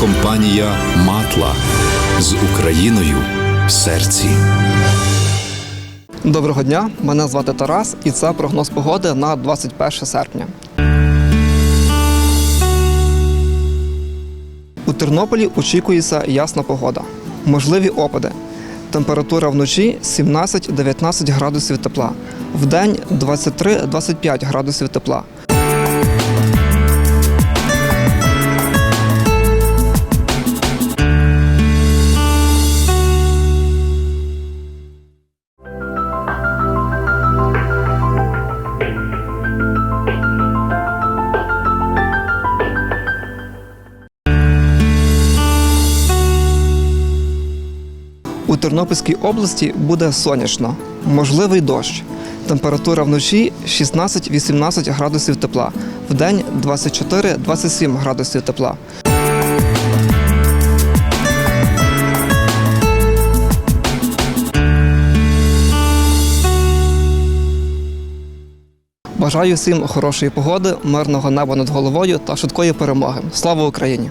компанія Матла з Україною в серці. Доброго дня, мене звати Тарас, і це прогноз погоди на 21 серпня. У Тернополі очікується ясна погода. Можливі опади. Температура вночі 17-19 градусів тепла. Вдень 23-25 градусів тепла. У Тернопільській області буде сонячно, можливий дощ. Температура вночі 16-18 градусів тепла, вдень 24-27 градусів тепла. Бажаю всім хорошої погоди, мирного неба над головою та швидкої перемоги. Слава Україні!